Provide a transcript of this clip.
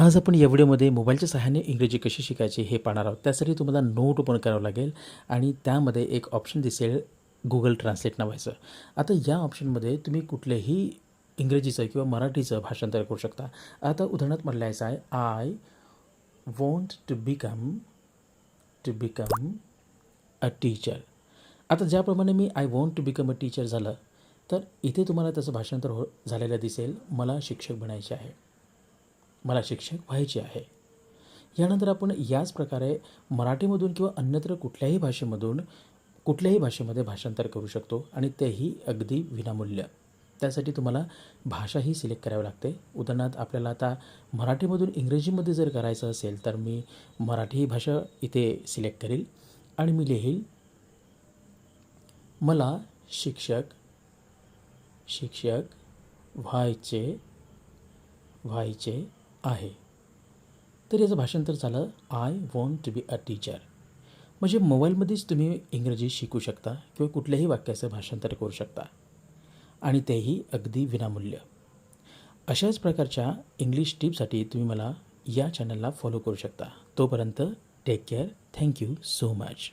आज आपण या व्हिडिओमध्ये मोबाईलच्या सहाय्याने इंग्रजी कशी शिकायची हे पाहणार आहोत. त्यासाठी तुम्हाला नोट ओपन करावं लागेल आणि त्यामध्ये एक ऑप्शन दिसेल गुगल ट्रान्सलेट नावायचं आता या ऑप्शनमध्ये तुम्ही कुठलेही इंग्रजीचं किंवा मराठीचं भाषांतर करू शकता. आता उदाहरणार्थ म्हटल्याचं आहे I want to become to become a teacher आता ज्याप्रमाणे मी I want to become a teacher झालं तर इथे तुम्हाला त्याचं भाषांतर हो झालेलं दिसेल मला शिक्षक बनायचे आहे. मला शिक्षक व्हायचे आहे. यानंतर आपण याच प्रकारे मराठीमधून किंवा अन्यत्र कुठल्याही भाषेमधून कुठल्याही भाषेमध्ये भाषांतर करू शकतो आणि तेही अगदी विनामूल्य. त्यासाठी तुम्हाला भाषाही सिलेक्ट करावी लागते. उदाहरणार्थ आपल्याला आता मराठीमधून इंग्रजीमध्ये जर करायचं असेल तर मी मराठी ही भाषा इथे सिलेक्ट करेल आणि मी लिहील मला शिक्षक शिक्षक व्हायचे व्हायचे आहे. तर याचं भाषांतर झालं I want to be a teacher म्हणजे मोबाईलमध्येच तुम्ही इंग्रजी शिकू शकता किंवा कुठल्याही वाक्याचं भाषांतर करू शकता. आणि तेही अगदी विनामूल्य. अशाच प्रकारच्या इंग्लिश टिपसाठी तुम्ही मला या चॅनलला फॉलो करू शकता. तोपर्यंत take care thank you so much